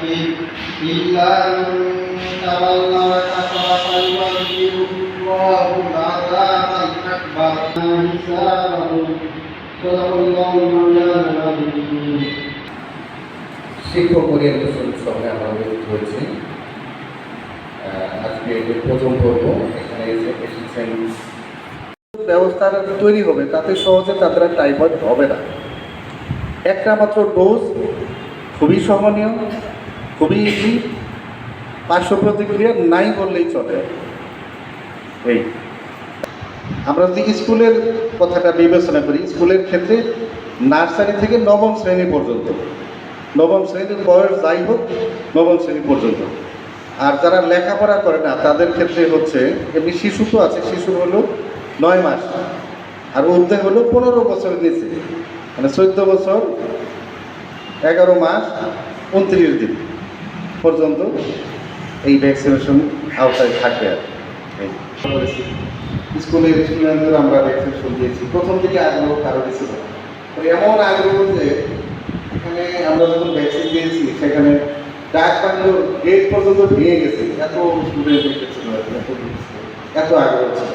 عليهم إلا أن تولوا وكفر فيعذبه الله العذاب الأكبر حسابهم صدق الله مولانا العظيم শিক্ষক ওরিয়েন্টেশন সঙ্গে আমরা উপস্থিত হয়েছি আহ, আজকে যে প্রথম পর্ব এখানে এসে এসেছেন ব্যবস্থাটা তৈরি হবে তাতে সহজে তাদের টাইফয়েড হবে না একটা মাত্র ডোজ খুবই সহনীয় খুবই পার্শ্ব প্রতিক্রিয়া নাই বললেই চলে। এই। আমরা যদি স্কুলের কথাটা বিবেচনা করি, স্কুলের ক্ষেত্রে নার্সারি থেকে নবম শ্রেণি পর্যন্ত, নবম শ্রেণির বয়স যাই হোক, নবম শ্রেণি পর্যন্ত। আর যারা লেখাপড়া করে না, তাদের ক্ষেত্রে হচ্ছে, এমনি শিশু তো আছে, শিশু হলো নয় মাস, আর ঊর্ধ্বে হলো পনেরো বছরের নিচে। মানে চোদ্দ বছর, এগারো মাস, উনত্রিশ দিন। পর্যন্ত এই ভ্যাকসিনেশন আওতায় থাকবে আর। স্কুলের স্টুডেন্টদের আমরা ভ্যাকসিনেশন দিয়েছি। প্রথম থেকে আগ্রহ কারও ছিল এমন আগ্রহ যে এখানে আমরা যখন ভ্যাকসিন দিয়েছি সেখানে ডাক বাংলোর গেট পর্যন্ত ভেঙে গেছে। এত স্টুডেন্ট ছিল, এত আগ্রহ ছিল।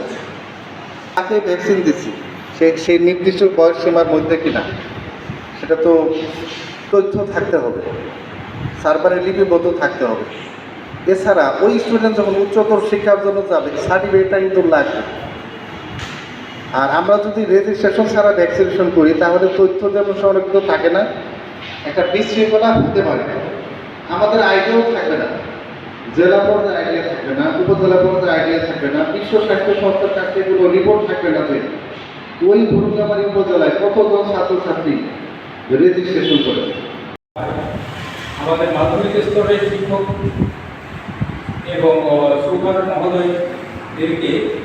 তাকে ভ্যাকসিন দিচ্ছি? সে সেই নির্দিষ্ট বয়স সীমার মধ্যে কিনা? সেটা তো তথ্য থাকতে হবে। সার্ভারে লিপিবদ্ধ থাকতে হবে। এছাড়া ওই স্টুডেন্ট যখন উচ্চতর শিক্ষার জন্য যাবে সার্টিফিকেটটা কিন্তু লাগবে। আর আমরা যদি রেজিস্ট্রেশন ছাড়া ভ্যাকসিনেশন করি, তাহলে তথ্য যেমন সংরক্ষিত থাকে না, একটা বিশৃঙ্খলা হতে পারে। আমাদের আইডিয়াও থাকবে না। জেলা পর্যায়ে আইডিয়া থাকবে না, উপজেলা পর্যায়ে আইডিয়া থাকবে না, বিশ্ব স্বাস্থ্য সংস্থার কাছ কোনো রিপোর্ট থাকবে না যে ওই ভুরুঙ্গামারি উপজেলায় কতজন ছাত্রছাত্রী রেজিস্ট্রেশন করেছে। আমাদের মাধ্যমিক স্তরের শিক্ষক এবং সুপার মহোদয়দেরকে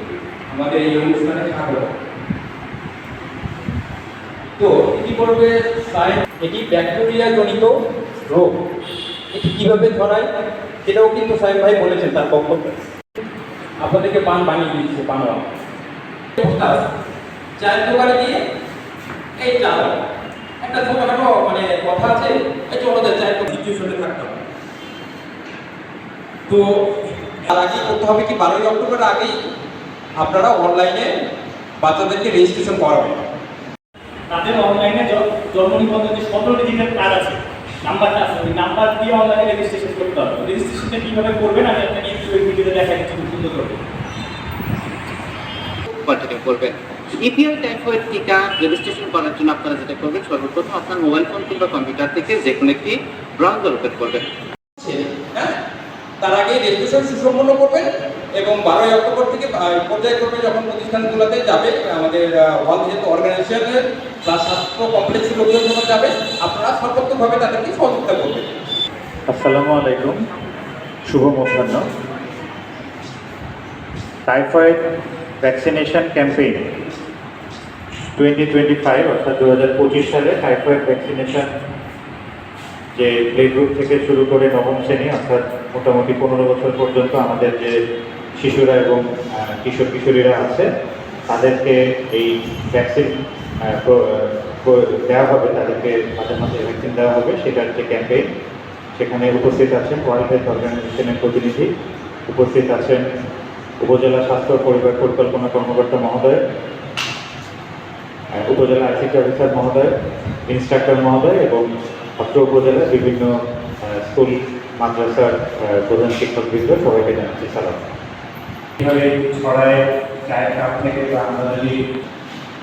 আমাদের এই অনুষ্ঠানে স্বাগত। তো, ইতিপূর্বে সাইন- এটি ব্যাকটেরিয়া জনিত রোগ। এটি কীভাবে ছড়ায় সেটাও কিন্তু সাহেব ভাই বলেছেন তার বক্তব্যে আপনাদেরকে পান বানিয়ে দিচ্ছে অর্থাৎ চায়ের দোকানে গিয়ে এই চা। একটা ছোটখাটো মানে কথা আছে এই ছোটদের চায়ের তো সিচুয়েশনে থাকতে হবে। তো তার আগে করতে হবে কি বারোই অক্টোবর আগেই আপনারা অনলাইনে বাচ্চাদেরকে রেজিস্ট্রেশন করাবেন। তাদের অনলাইনে জন্ম নিবন্ধন যে সতেরো ডিজিটের কার্ড আছে নাম্বারটা আছে ওই নাম্বার দিয়ে অনলাইনে রেজিস্ট্রেশন করতে হবে। রেজিস্ট্রেশনটা কীভাবে করবেন আমি আপনাকে একটু ওই ভিডিওতে দেখা খুব সুন্দর করে। কন্টিনিউ করবেন ইপিআই টাইফয়েড টিকা রেজিস্ট্রেশন করার জন্য আপনারা যেটা করবেন সর্বপ্রথম আপনার মোবাইল ফোন কিংবা কম্পিউটার থেকে যে কোনো একটি ব্রাউজার ওপেন করবেন। হ্যাঁ? তার আগে রেজিস্ট্রেশন সুসম্পন্ন করবেন এবং বারোই অক্টোবর থেকে পর্যায়ক্রমে যখন প্রতিষ্ঠানগুলোতে যাবে আমাদের ওয়ান হেলথ অর্গানাইজেশনের বা স্বাস্থ্য কমপ্লেক্সের লোকজন যখন যাবে আপনারা সর্বোত্তমভাবে তাদেরকে সহযোগিতা করবেন। আসসালামু আলাইকুম। শুভ মধ্যাহ্ন। Typhoid vaccination campaign. Twenty twenty five অর্থাৎ দু হাজার পঁচিশ সালে টাইফয়েড ভ্যাকসিনেশন যে প্লে গ্রুপ থেকে শুরু করে নবম শ্রেণি, অর্থাৎ মোটামুটি পনেরো বছর পর্যন্ত আমাদের যে শিশুরা এবং কিশোর কিশোরীরা আছে, তাদেরকে এই ভ্যাকসিন দেওয়া হবে, তাদেরকে মাঝে মাঝে ভ্যাকসিন দেওয়া হবে, সেটার যে ক্যাম্পেইন সেখানে উপস্থিত আছেন ওয়ার্ল্ড হেলথ অর্গানাইজেশনের প্রতিনিধি, উপস্থিত আছেন উপজেলা স্বাস্থ্য পরিবার পরিকল্পনা কর্মকর্তা মহোদয় উপজেলা আইসিটি অফিসার মহোদয় ইনস্ট্রাক্টর মহোদয় এবং অত্র উপজেলার বিভিন্ন স্কুল মাদ্রাসার প্রধান শিক্ষকবৃন্দ সবাইকে জানাচ্ছি সালাম। কীভাবে ছড়ায় চায়ের কাপ থেকে বা আমরা যদি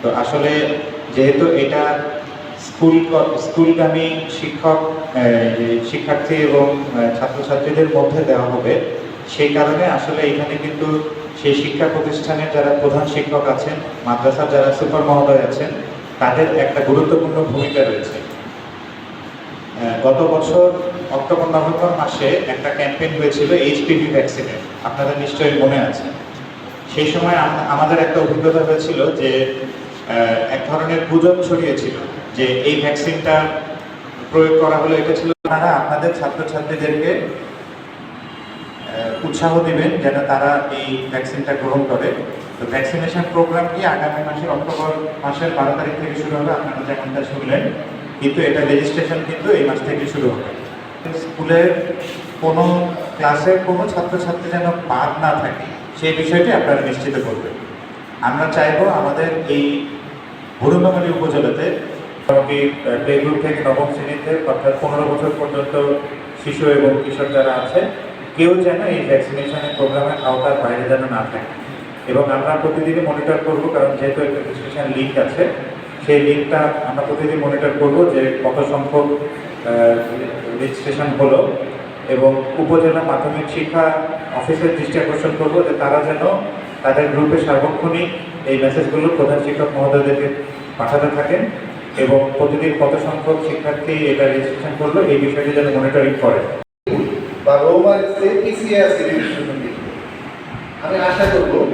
তো আসলে যেহেতু এটা স্কুল স্কুলগামী শিক্ষক যে শিক্ষার্থী এবং ছাত্রছাত্রীদের মধ্যে দেওয়া হবে সেই কারণে আসলে এখানে কিন্তু সেই শিক্ষা প্রতিষ্ঠানের যারা প্রধান শিক্ষক আছেন, মাদ্রাসার যারা সুপার মহোদয় আছেন, তাদের একটা গুরুত্বপূর্ণ ভূমিকা রয়েছে। গত বছর অক্টোবর, নভেম্বর মাসে একটা ক্যাম্পেইন হয়েছিল এইচপিভি ভ্যাকসিনের। আপনাদের নিশ্চয়ই মনে আছে। সেই সময় আমাদের একটা অভিজ্ঞতা হয়েছিল যে এক ধরনের গুজব ছড়িয়েছিল যে এই ভ্যাকসিনটা প্রয়োগ করা হলো, এটা ছিল আপনাদের ছাত্রছাত্রীদেরকে উৎসাহ দিবেন যেন তারা এই ভ্যাকসিনটা গ্রহণ করে। তো ভ্যাকসিনেশন প্রোগ্রামটি আগামী মাসের, অক্টোবর মাসের বারো তারিখ থেকে শুরু হবে? আপনারা যেমনটা শুনলেন, কিন্তু এটা রেজিস্ট্রেশন কিন্তু এই মাস থেকে শুরু হবে। স্কুলের কোনো ক্লাসের কোনো ছাত্রছাত্রী যেন বাদ না থাকে, সেই বিষয়টি আপনারা নিশ্চিত করবেন। আমরা চাইব আমাদের এই বুড়োবাঙালি উপজেলাতে প্লে গ্রুপ থেকে নবম শ্রেণীতে, অর্থাৎ পনেরো বছর পর্যন্ত শিশু এবং কিশোর যারা আছে কেউ যেন এই ভ্যাকসিনেশনের প্রোগ্রামের আওতার বাইরে যেন না থাকে। এবং আমরা প্রতিদিনই মনিটর করব, কারণ যেহেতু একটা রেজিস্ট্রেশন লিঙ্ক আছে, সেই লিঙ্কটা আমরা প্রতিদিন মনিটর করব যে কত সংখ্যক রেজিস্ট্রেশন হলো এবং উপজেলা মাধ্যমিক শিক্ষা অফিসের দৃষ্টি আকর্ষণ করব যে তারা যেন তাদের গ্রুপে সার্বক্ষণিক এই মেসেজগুলো প্রধান শিক্ষক মহোদয়দেরকে পাঠাতে থাকেন এবং প্রতিদিন কত সংখ্যক শিক্ষার্থী এটা রেজিস্ট্রেশন করল, এই বিষয়টি যেন মনিটরিং করে। বা রোমার পিছিয়ে আছে আমি আশা করব